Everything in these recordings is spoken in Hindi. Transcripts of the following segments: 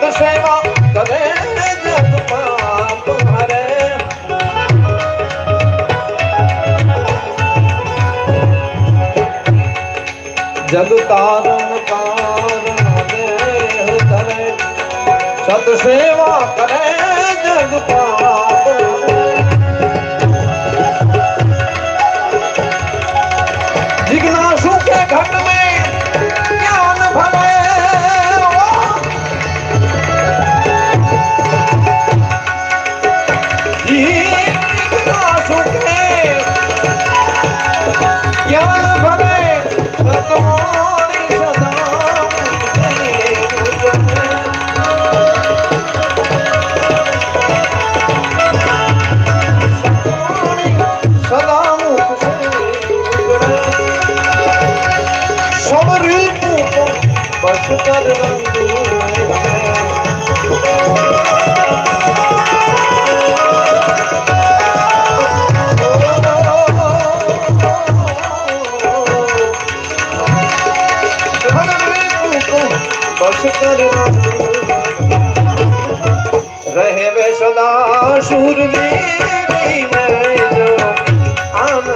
સંત સેવા કરે જગ તારણ કારણ સત સેવા કરે જગ પાર रहवे सदा सुर में जो आम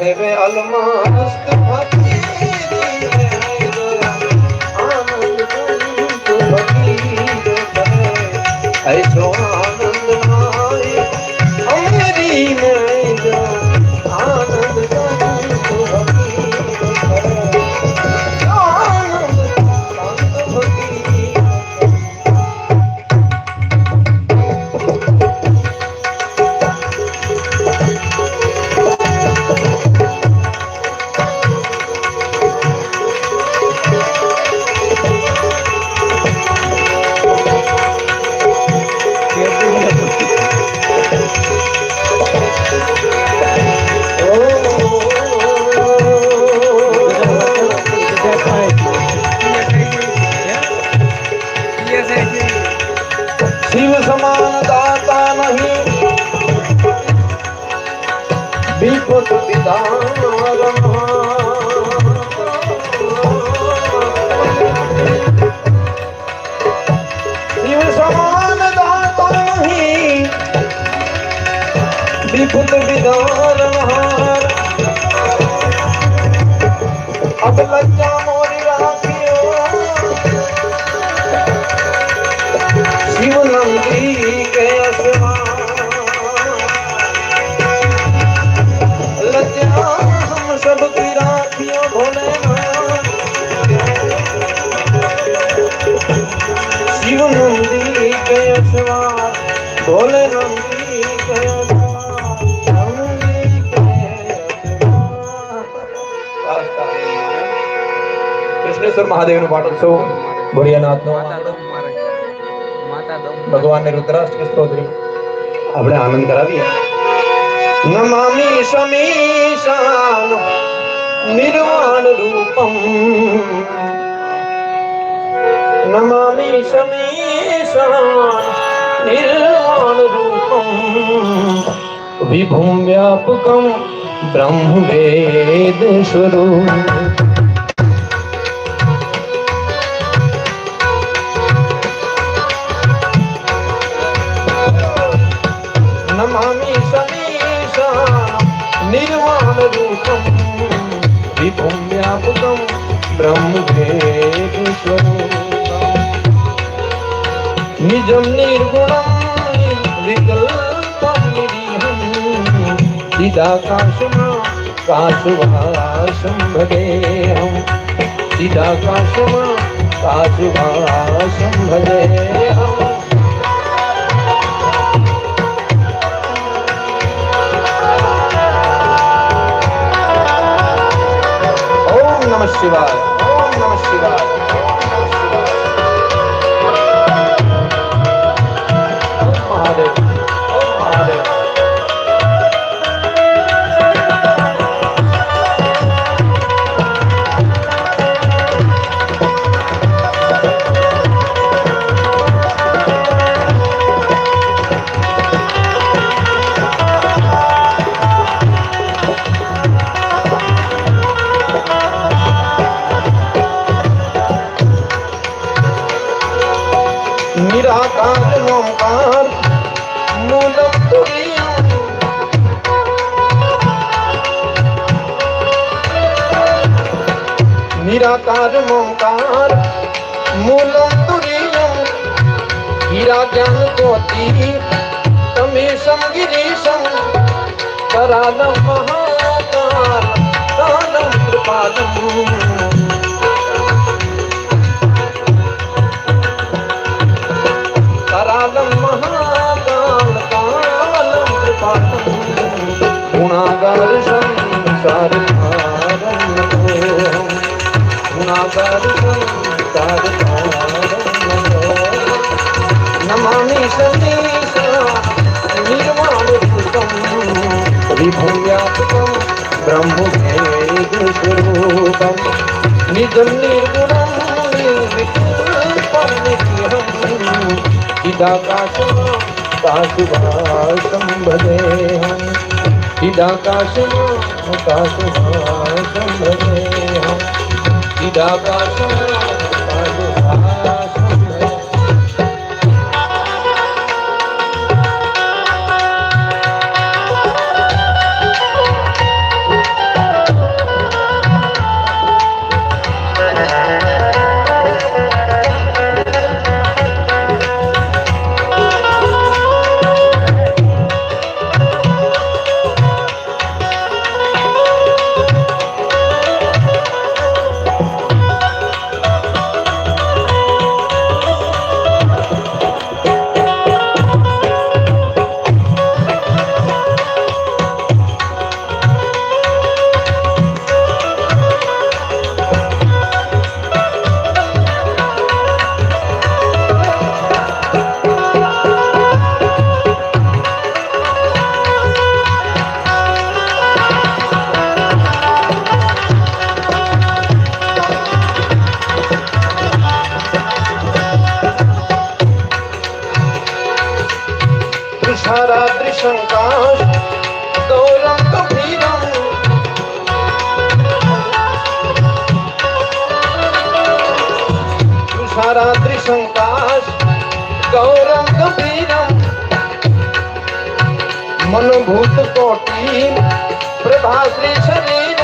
रहे वे विपुल विधान अब लज्जा मोरी राखियो शिव नंदी के असमान लज्जा हम सब की राखियो भोलेनाथ शिव नंदी के असमान भोले नंदी કૃષ્ણેશ્વર મહાદેવનો પાટોત્સવ ભોળિયાનાથનો માતા દમ મારે માતા દમ ભગવાનને રુદ્રાષ્ટક સ્તોત્રી આપણે આનંદ કરાવીએ નમામિ સમીશાન નિર્વાણ રૂપમ નમામિ સમીશાન નિર્વાણ રૂપમ વિભુમ વ્યાપકમ બ્રહ્મ निर्वाण रूपम विभुम व्यापकम ब्रह्म भेद निजम निर्गुणम विकल्पम निरीहम चिदाकाशमा काशुभासम भजेहम चिदाकाशमा काशुभासम भजेहम निराकार ओंकार मूलम तुरीयम हीरा ज्ञान ज्योति तमेशम गिरीशम करालम महाकाल कालम कृपालम करालं महाकाल निजं निर्गुणं निर्विकल्पं नित्यहं चिदाकाशं काशुभासं भजेऽहम् चिदाकाशं काशुभासं भजेऽहम् त्रिशङ्काश गौरं गभीरम् तुषारात्रिशङ्काश गौरं गभीरम् मनोभूतकोटि प्रभाश्री शरीरम् भ्रमोलिकल्लोलनीचारुगङ्गा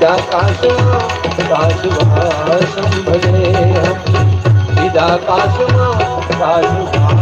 चिदाकाशमा काशुभासं भजेऽहम् चिदाकाशमा काशुभासं